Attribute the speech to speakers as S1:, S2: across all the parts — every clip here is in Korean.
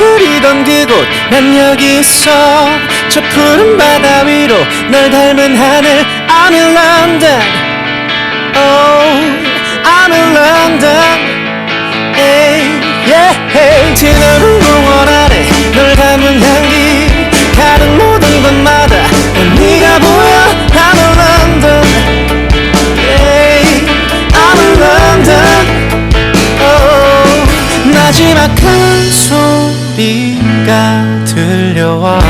S1: 그리던 그곳 난 여기 있어 저 푸른 바다 위로 널 닮은 하늘 I'm in London Oh I'm in London Hey, yeah, hey. 지나는 공원 아래 널 담은 향기 가는 모든 곳마다 네가 보여 I'm in London Hey, I'm in London oh, 마지막 큰 소리가 들려와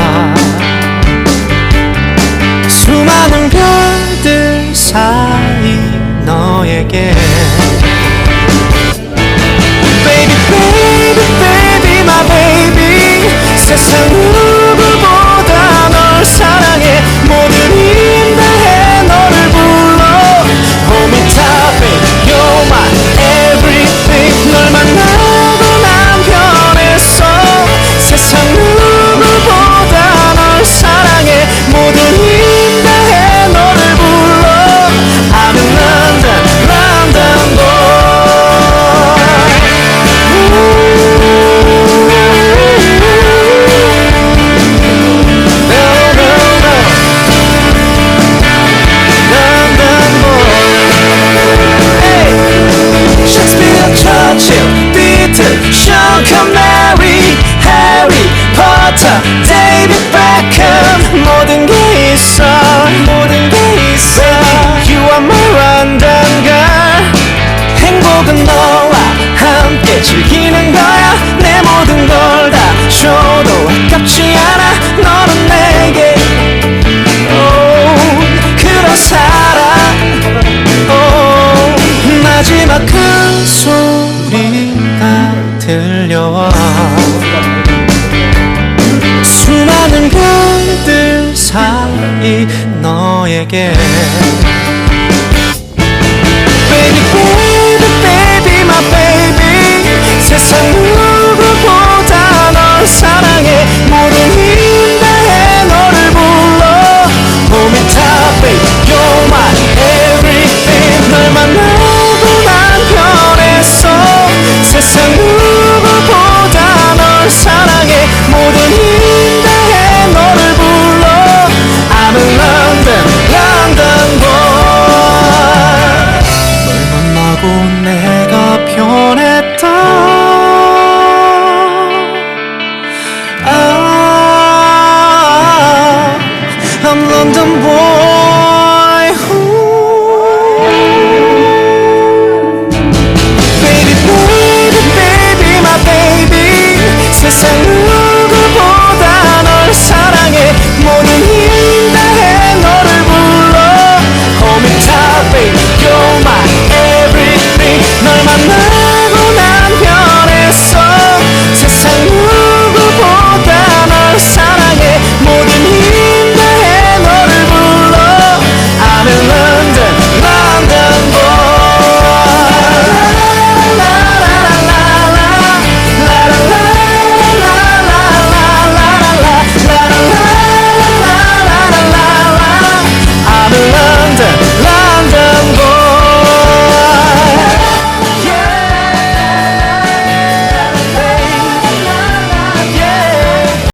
S1: 즐기는 거야. 내 모든 걸 다 줘도 아깝지 않아. 너는 내게 오, 그런 사랑. 오, 마지막 큰 소리가 들려와 수많은 별들 사이 너에게 Listen.